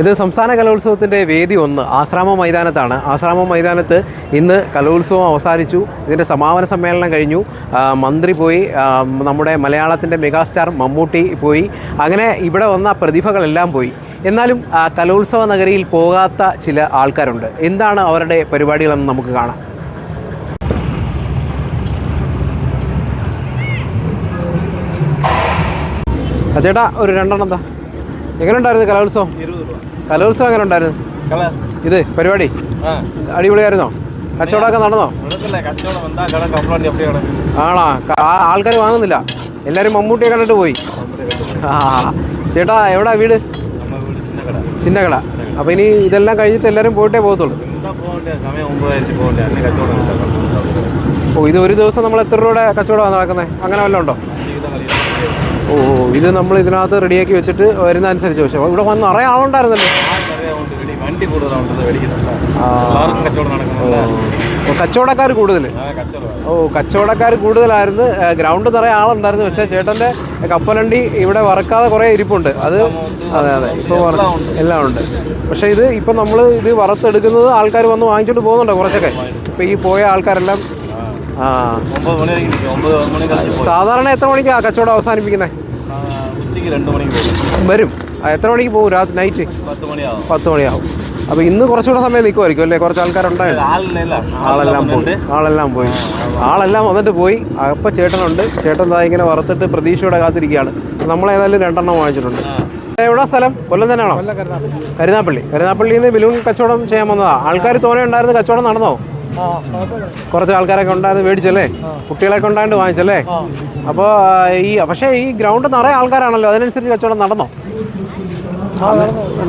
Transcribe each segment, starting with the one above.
ഇത് സംസ്ഥാന കലോത്സവത്തിന്റെ വേദി ഒന്ന് ആശ്രാമ മൈതാനത്താണ്. ആശ്രാമ മൈതാനത്ത് ഇന്ന് കലോത്സവം അവസാനിച്ചു. ഇതിന്റെ സമാപന സമ്മേളനം കഴിഞ്ഞു. മന്ത്രി പോയി. നമ്മുടെ മലയാളത്തിന്റെ മെഗാസ്റ്റാർ മമ്മൂട്ടി പോയി. അങ്ങനെ ഇവിടെ വന്ന പ്രതിഭകളെല്ലാം പോയി. എന്നാലും കലോത്സവ നഗരിയിൽ പോകാത്ത ചില ആൾക്കാരുണ്ട്. എന്താണ് അവരുടെ പരിപാടികളെന്ന് നമുക്ക് കാണാം. ചേട്ടാ ഒരു രണ്ടെണ്ണം എന്താ എങ്ങനെ ഉണ്ടായിരുന്നു കലോത്സവം? കലോത്സവം എങ്ങനെ ഉണ്ടായിരുന്നു ഇത് പരിപാടി? അടിപൊളിയായിരുന്നോ? കച്ചവടമൊക്കെ നടന്നോ? ആണോ? ആൾക്കാർ വാങ്ങുന്നില്ല. എല്ലാരും മമ്മൂട്ടിയെ കണ്ടിട്ട് പോയി. ആ. ചേട്ടാ എവിടാ വീട്? നമ്മൾ അപ്പൊ ഇനി ഇതെല്ലാം കഴിഞ്ഞിട്ട് എല്ലാരും പോയിട്ടേ പോകത്തുള്ളൂ. ഓ ഇത് ഒരു ദിവസം നമ്മൾ എത്ര രൂപയുടെ കച്ചവടമാണ് നടക്കുന്നത്? അങ്ങനെ വല്ലതും ഉണ്ടോ. ഓ ഇത് നമ്മൾ ഇതിനകത്ത് റെഡിയാക്കി വെച്ചിട്ട് വരുന്ന അനുസരിച്ച് പക്ഷേ ഇവിടെ വന്ന് നിറയെ ആളുണ്ടായിരുന്നല്ലോ. വണ്ടി കൂടുതലുണ്ട് കച്ചവടക്കാർ കൂടുതൽ ഓ കച്ചവടക്കാർ കൂടുതലായിരുന്നു. ഗ്രൗണ്ട് നിറയെ ആളുണ്ടായിരുന്നു. പക്ഷേ ചേട്ടന്റെ കപ്പലണ്ടി ഇവിടെ വറക്കാതെ കുറേ ഇരിപ്പുണ്ട്. അത് അതെ അതെ ഇപ്പോൾ എല്ലാം ഉണ്ട്. പക്ഷേ ഇത് ഇപ്പം നമ്മൾ ഇത് വറുത്തെടുക്കുന്നത് ആൾക്കാർ വന്ന് വാങ്ങിച്ചോണ്ട് പോകുന്നുണ്ടോ കുറച്ചൊക്കെ. ഇപ്പം ഈ പോയ ആൾക്കാരെല്ലാം സാധാരണ എത്ര മണിക്കാണ് കച്ചവടം അവസാനിപ്പിക്കുന്നത് ഉച്ചയ്ക്ക് രണ്ട് മണിക്ക് വരും. എത്ര മണിക്ക് പോകും രാത്രി നൈറ്റ് പത്ത് മണിയാവും. അപ്പൊ അപ്പോൾ ഇന്ന് കുറച്ചുകൂടെ സമയം നിൽക്കുമായിരിക്കും അല്ലേ? കുറച്ച് ആൾക്കാരുണ്ടായിരുന്നു. ആളില്ല ആളെല്ലാം പോയി. ആളെല്ലാം പോയി. ആളെല്ലാം വന്നിട്ട് പോയി. അപ്പം ചേട്ടനുണ്ട്. ചേട്ടൻ താ ഇങ്ങനെ വറുത്തിട്ട് പ്രതീക്ഷയോടെ കാത്തിരിക്കുകയാണ്. നമ്മളേതായാലും രണ്ടെണ്ണം വാങ്ങിച്ചിട്ടുണ്ട്. എവിടെ സ്ഥലം? കൊല്ലം തന്നെയാണോ? കരുനാപ്പള്ളി കരുനാപ്പള്ളിയിൽ നിന്ന് ബലൂൺ കച്ചവടം ചെയ്യാൻ വന്നതാ. ആൾക്കാർ തോനെ ഉണ്ടായിരുന്നു കച്ചവടം നടന്നോ? കുറച്ച് ആൾക്കാരൊക്കെ ഉണ്ടായിരുന്നു മേടിച്ചല്ലേ? കുട്ടികളൊക്കെ ഉണ്ടായിട്ട് വാങ്ങിച്ചല്ലേ? അപ്പോൾ ഈ പക്ഷേ ഈ ഗ്രൗണ്ട് നിറയെ ആൾക്കാരാണല്ലോ. അതിനനുസരിച്ച് കച്ചവടം നടന്നോ?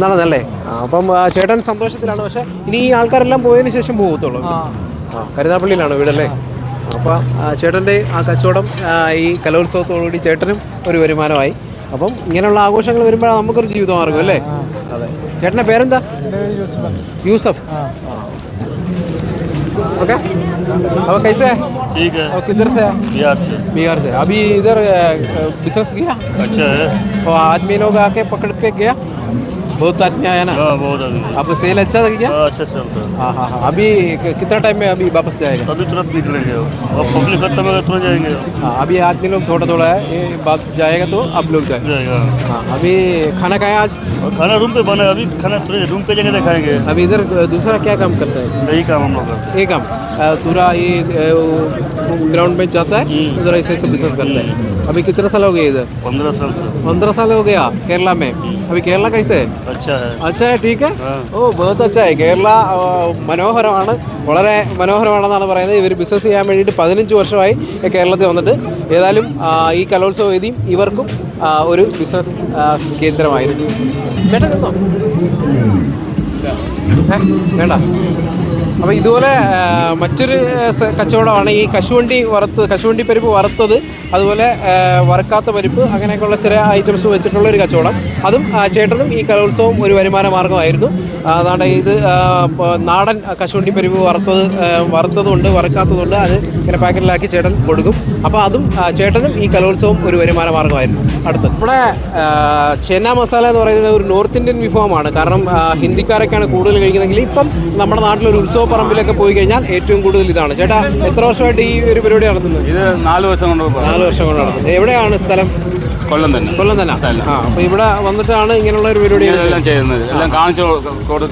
നടന്നല്ലേ? അപ്പം ചേട്ടൻ സന്തോഷത്തിലാണ്. പക്ഷെ ഇനി ഈ ആൾക്കാരെല്ലാം പോയതിന് ശേഷം പോകത്തുള്ളൂ ആ. കരുനാപ്പള്ളിയിലാണ് വീടല്ലേ? അപ്പോൾ ചേട്ടന്റെ ആ കച്ചവടം ഈ കലോത്സവത്തോടുകൂടി ചേട്ടനും ഒരു വരുമാനമായി. അപ്പം ഇങ്ങനെയുള്ള ആഘോഷങ്ങൾ വരുമ്പോഴാണ് നമുക്കൊരു ജീവിതമാർഗം അല്ലേ? അതെ. ചേട്ടന്റെ പേരെന്താ? യൂസഫ്. ओके अब कैसे है? ठीक है। और किधर से है? बिहार से। बिहार से। अभी इधर बिज़नेस किया? अच्छा है। और आदमी लोग आके पकड़ के गया? बहुत आदमी आया ना? हाँ बहुत आदमी। आपको सेल अच्छा था हाँ अच्छा से चलता है हाँ हाँ। हाँ अभी कितना टाइम में अभी वापस जाएगा अभी तुरंत निकलेंगे अब पब्लिक खत्म होगा तुरंत जाएँगे हाँ अभी आदमी लोग थोड़ा थोड़ा है ये बात जाएगा तो अब लोग जाएगा जाएगा हाँ। अभी खाना खाए आज? खाना रूम पे बना है अभी खाना थोड़ी रूम पे जाके दिखाएँगे। अभी इधर दूसरा क्या काम करता है? यही काम हम लोग करते ये काम। पूरा ये ग्राउंड में जाता है उधर ऐसे ऐसे बिजनेस करता है अभी कितना साल हो गया इधर हैं पंद्रह साल से पंद्रह साल हो गया केरला में अभी केरला कैसे है अच्छा है अच्छा है ठीक है हाँ। ഓ ബഹുത്ത് അച്ചായി കേരള ആ, മനോഹരമാണ് വളരെ മനോഹരമാണെന്നാണ് പറയുന്നത് ഇവർ ബിസിനസ് ചെയ്യാൻ വേണ്ടിയിട്ട് പതിനഞ്ച് വർഷമായി കേരളത്തിൽ വന്നിട്ട് ഏതായാലും ആ, ഈ കലോത്സവ വേദിയും ഇവർക്കും ആ, ഒരു ബിസിനസ് ആ, കേന്ദ്രമായിരുന്നു ചേട്ടൻ നിന്നോ ഏ? വേണ്ട അപ്പോൾ ഇതുപോലെ മറ്റൊരു കച്ചവടമാണ് ഈ കശുവണ്ടി വറുത്ത് കശുവണ്ടി പരിപ്പ് വറുത്തത് അതുപോലെ വറുക്കാത്ത പരിപ്പ് അങ്ങനെയൊക്കെയുള്ള ചില ഐറ്റംസ് വെച്ചിട്ടുള്ള ഒരു കച്ചവടം. അതും ചേട്ടനും ഈ കലോത്സവം ഒരു വരുമാന മാർഗമായിരുന്നു അതാണ്ട് ഇത് നാടൻ കശുവണ്ടി പരിപ്പ് വറുത്തത് വറുത്തതുണ്ട് വറുക്കാത്തതുണ്ട്. അത് ഇങ്ങനെ പാക്കറ്റിലാക്കി ചേട്ടൻ കൊടുക്കും. അപ്പോൾ അതും ചേട്ടനും ഈ കലോത്സവം ഒരു വരുമാന മാർഗമായിരുന്നു. അടുത്ത് നമ്മുടെ ചെന്ന മസാല എന്ന് പറയുന്നത് ഒരു നോർത്ത് ഇന്ത്യൻ വിഭവമാണ്. കാരണം ഹിന്ദിക്കാരൊക്കെയാണ് കൂടുതൽ കഴിക്കുന്നതെങ്കിൽ ഇപ്പം നമ്മുടെ നാട്ടിലൊരു ഉത്സവ പറമ്പിലൊക്കെ പോയി കഴിഞ്ഞാൽ ഏറ്റവും കൂടുതൽ ഇതാണ്. ചേട്ടാ എത്ര വർഷമായിട്ട് ഈ ഒരു പരിപാടി നടത്തുന്നത്? ഇത് നാല് വർഷം കൊണ്ട് നാല് വർഷം കൊണ്ട് നടത്തുന്നത്. എവിടെയാണ് സ്ഥലം? കൊല്ലം തന്നെ. കൊല്ലം തന്നെ. ആ അപ്പോൾ ഇവിടെ വന്നിട്ടാണ് ഇങ്ങനെയുള്ള ഒരു പരിപാടി എല്ലാം ചെയ്യുന്നത്. എല്ലാം കാണിച്ചു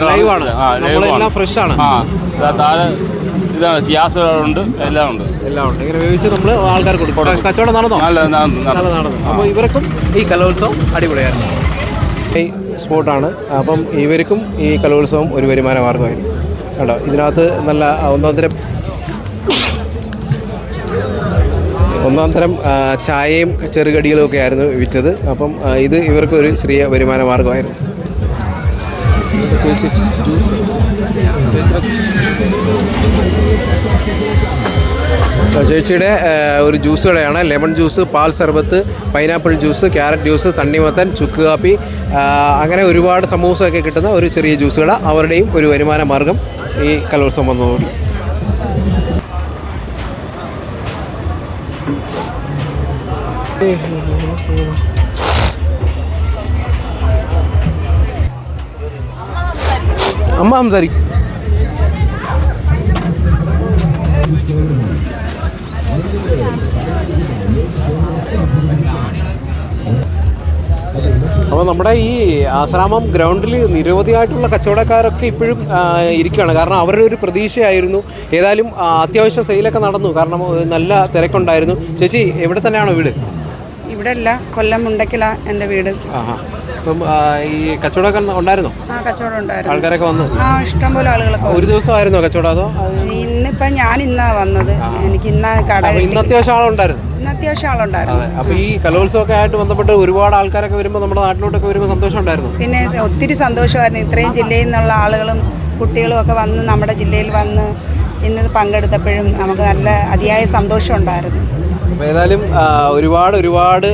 ലൈവാണ്. നമ്മളെല്ലാം ഫ്രഷ് ആണ് ആ താഴെ ഇതാണ് ഗ്യാസ് ഉണ്ട് എല്ലാം ഉണ്ട് എല്ലാം ഉണ്ട് ഇങ്ങനെ വേവിച്ച് നമ്മൾ ആൾക്കാർ കൊടുക്കും. കച്ചവടം നടന്നോ? നല്ല നടന്നു, അപ്പോൾ ഇവർക്കും ഈ കലോത്സവം അടിപൊളിയായിരുന്നു. ഈ സ്പോട്ടാണ്. അപ്പം ഇവർക്കും ഈ കലോത്സവം ഒരു വരുമാന മാർഗമായിരുന്നു കേട്ടോ ഇതിനകത്ത് നല്ല ഒന്നാം തരം ഒന്നാം തരം ചായയും ചെറുകടികളും ഒക്കെ ആയിരുന്നു വിറ്റത്. അപ്പം ഇത് ഇവർക്കൊരു ചെറിയ വരുമാന മാർഗമായിരുന്നു ചേച്ചി ചേച്ചിയുടെ ഒരു ജ്യൂസ് കടയാണ്. ലെമൺ ജ്യൂസ് പാൽ സർബത്ത് പൈനാപ്പിൾ ജ്യൂസ് ക്യാരറ്റ് ജ്യൂസ് തണ്ണിമത്തൻ ചുക്ക് കാപ്പി. അങ്ങനെ ഒരുപാട് സമൂസമൊക്കെ കിട്ടുന്ന ഒരു ചെറിയ ജ്യൂസ് കട. അവരുടെയും ഒരു വരുമാന മാർഗം ഈ കലോത്സവം വന്നതോടുകൂടി. അമ്മ സംസാരിക്കും അപ്പോൾ നമ്മുടെ ഈ ആശ്രാമം ഗ്രൗണ്ടിൽ നിരവധിയായിട്ടുള്ള കച്ചവടക്കാരൊക്കെ ഇപ്പോഴും ഇരിക്കുകയാണ്. കാരണം അവരുടെ ഒരു പ്രതീക്ഷയായിരുന്നു. ഏതായാലും അത്യാവശ്യം സെയിലൊക്കെ നടന്നു. കാരണം നല്ല തിരക്കുണ്ടായിരുന്നു. ചേച്ചി എവിടെ തന്നെയാണോ വീട്? ഇവിടെ അല്ല കൊല്ലം മുണ്ടക്കില എന്റെ വീട്. അപ്പം ഈ കച്ചവടമൊക്കെ ഉണ്ടായിരുന്നോ? ആ കച്ചവടം ഉണ്ടായിരുന്നു. ആൾക്കാരൊക്കെ വന്നു ആ ഇഷ്ടംപോലെ ആളുകളൊക്കെ ഒരു ദിവസമായിരുന്നോ കച്ചവടം അതോ? ഇന്നിപ്പോ ഞാൻ ഇന്നാ വന്നത്. എനിക്ക് ഇന്നാ കട ഇന്ന് അത്യാവശ്യം ആളുണ്ടായിരുന്നു. ഇന്ന് അത്യാവശ്യം ആളുണ്ടായിരുന്നു. അതെ. അപ്പോൾ ഈ കലോത്സവമൊക്കെ ആയിട്ട് ബന്ധപ്പെട്ട് ഒരുപാട് ആൾക്കാരൊക്കെ വരുമ്പോൾ നമ്മുടെ നാട്ടിലോട്ടൊക്കെ വരുമ്പോൾ സന്തോഷം ഉണ്ടായിരുന്നു. പിന്നെ ഒത്തിരി സന്തോഷമായിരുന്നു. ഇത്രയും ജില്ലയിൽ നിന്നുള്ള ആളുകളും കുട്ടികളും ഒക്കെ വന്ന് നമ്മുടെ ജില്ലയിൽ വന്ന് ഇന്ന് പങ്കെടുത്തപ്പോഴും നമുക്ക് നല്ല അതിയായ സന്തോഷം ഉണ്ടായിരുന്നു. അപ്പോൾ ഏതായാലും ഒരുപാട് ഒരുപാട്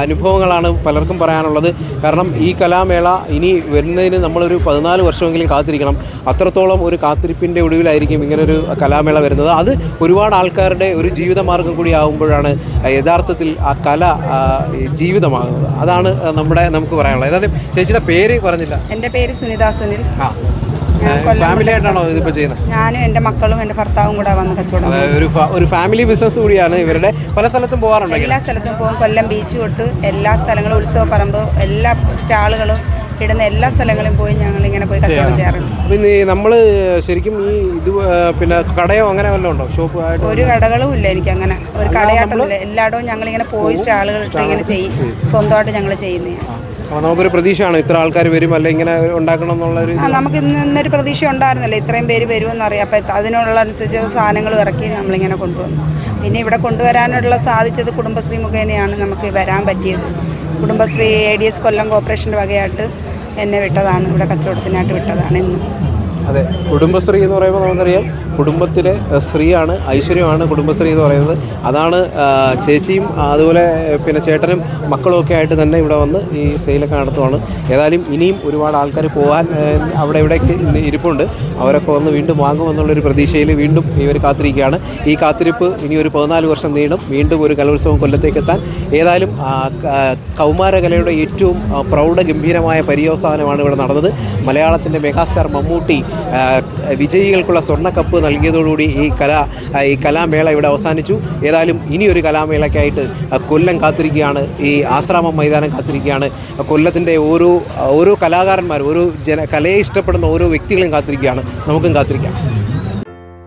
അനുഭവങ്ങളാണ് പലർക്കും പറയാനുള്ളത്. കാരണം ഈ കലാമേള ഇനി വരുന്നതിന് നമ്മളൊരു പതിനാല് വർഷമെങ്കിലും കാത്തിരിക്കണം. അത്രത്തോളം ഒരു കാത്തിരിപ്പിന്റെ ഒടുവിലായിരിക്കും ഇങ്ങനൊരു കലാമേള വരുന്നത്. അത് ഒരുപാട് ആൾക്കാരുടെ ഒരു ജീവിതമാർഗം കൂടി ആകുമ്പോഴാണ് യഥാർത്ഥത്തിൽ ആ കല ജീവിതമാകുന്നത്. അതാണ് നമ്മുടെ നമുക്ക് പറയാനുള്ളത്. ഏതായാലും ചേച്ചിയുടെ പേര് പറഞ്ഞില്ല. എന്റെ പേര് സുനിത സുനിൽ. ആ. ഞാൻ കൊല്ലം ഫാമിലി ആയിട്ടാണോ ഇതിപ്പോൾ ചെയ്യുന്നത്? ഞാനും എന്റെ മക്കളും എന്റെ ഭർത്താവും കൂടെ വന്ന് കച്ചവടം ഒരു ഒരു ഫാമിലി ബിസിനസ് കൂടിയാണ്. ഇവരുടെ പല സ്ഥലത്തും പോകാറുണ്ട് എല്ലാ സ്ഥലത്തും പോകും. കൊല്ലം ബീച്ച് തൊട്ട് എല്ലാ സ്ഥലങ്ങളും ഉത്സവപ്പറമ്പ് എല്ലാ സ്റ്റാളുകളും ഇടുന്ന എല്ലാ സ്ഥലങ്ങളിലും പോയി ഞങ്ങൾ ഇങ്ങനെ പോയി കച്ചവടം ചെയ്യാറുണ്ട്. പിന്നെ നമ്മൾ ശരിക്കും ഈ ഇത് പിന്നെ കടയോ അങ്ങനെ വല്ലതും ഉണ്ടോ? ഷോപ്പ് ആയിട്ട് ഒരു കടകളും ഇല്ല എനിക്ക് അങ്ങനെ. ഒരു കടയാട്ടമില്ല എല്ലായിടവും ഞങ്ങൾ ഇങ്ങനെ പോയി സ്റ്റാളുകൾ ഇട്ട് ഇങ്ങനെ ചെയ്യും. സ്വന്തമായിട്ട് ഞങ്ങൾ ചെയ്യുന്നതാണ്. അപ്പോൾ നമുക്കൊരു പ്രതീക്ഷയാണ് ഇത്ര ആൾക്കാർ വരും അല്ലെ ഇങ്ങനെ ഉണ്ടാക്കണം എന്നുള്ള ഒരു നമുക്ക് ഇന്ന് ഇന്നൊരു പ്രതീക്ഷ ഉണ്ടായിരുന്നല്ലോ. ഇത്രയും പേര് വരുമെന്ന് അറിയാം. അപ്പം അതിനുള്ള അനുസരിച്ച് സാധനങ്ങൾ ഇറക്കി നമ്മളിങ്ങനെ കൊണ്ടുവന്നു. പിന്നെ ഇവിടെ കൊണ്ടുവരാനുള്ള സാധിച്ചത് കുടുംബശ്രീ മുഖേനയാണ് നമുക്ക് വരാൻ പറ്റിയത്. Kudumbashree A D S Kollam കോർപ്പറേഷന്റെ വകയായിട്ട് എന്നെ വിട്ടതാണ്. ഇവിടെ കച്ചവടത്തിനായിട്ട് വിട്ടതാണ് ഇന്ന്. അതെ കുടുംബശ്രീ എന്ന് പറയുമ്പോൾ നമുക്കറിയാം കുടുംബത്തിലെ സ്ത്രീയാണ് ഐശ്വര്യമാണ് കുടുംബശ്രീ എന്ന് പറയുന്നത്. അതാണ് ചേച്ചിയും അതുപോലെ പിന്നെ ചേട്ടനും മക്കളും ഒക്കെ ആയിട്ട് തന്നെ ഇവിടെ വന്ന് ഈ സെയിലൊക്കെ നടത്തുവാണ്. ഏതായാലും ഇനിയും ഒരുപാട് ആൾക്കാർ പോകാൻ അവിടെ ഇവിടേക്ക് ഇരിപ്പുണ്ട്. അവരൊക്കെ വന്ന് വീണ്ടും വാങ്ങുമെന്നുള്ളൊരു പ്രതീക്ഷയിൽ വീണ്ടും ഇവർ കാത്തിരിക്കുകയാണ്. ഈ കാത്തിരിപ്പ് ഇനി ഒരു പതിനാല് വർഷം നീളും വീണ്ടും ഒരു കലോത്സവം കൊല്ലത്തേക്ക് എത്താൻ. ഏതായാലും കൗമാരകലയുടെ ഏറ്റവും പ്രൗഢ പ്രൗഢഗംഭീരമായ പര്യവസാനമാണ് ഇവിടെ നടന്നത്. മലയാളത്തിന്റെ മെഗാസ്റ്റാർ മമ്മൂട്ടി വിജയികൾക്കുള്ള സ്വർണക്കപ്പ് നൽകിയതോടുകൂടി ഈ കല ഈ കലാമേള ഇവിടെ അവസാനിച്ചു. ഏതായാലും ഇനിയൊരു കലാമേളയ്ക്കായിട്ട് കൊല്ലം കാത്തിരിക്കുകയാണ്. ഈ ആശ്രാമം മൈതാനം കാത്തിരിക്കുകയാണ്. കൊല്ലത്തിന്റെ ഓരോ ഓരോ കലാകാരന്മാരും ഓരോ ജന കലയെ ഇഷ്ടപ്പെടുന്ന ഓരോ വ്യക്തികളും കാത്തിരിക്കുകയാണ്. നമുക്കും കാത്തിരിക്കാം.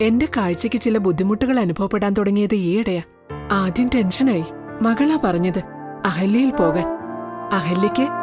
എന്റെ കാഴ്ചയ്ക്ക് ചില ബുദ്ധിമുട്ടുകൾ അനുഭവപ്പെടാൻ തുടങ്ങിയത് ഈയിടെയാ. ആദ്യം ടെൻഷനായി. മകളാ പറഞ്ഞത് അഹല്യയിൽ പോകാൻ. അഹല്യയ്ക്ക്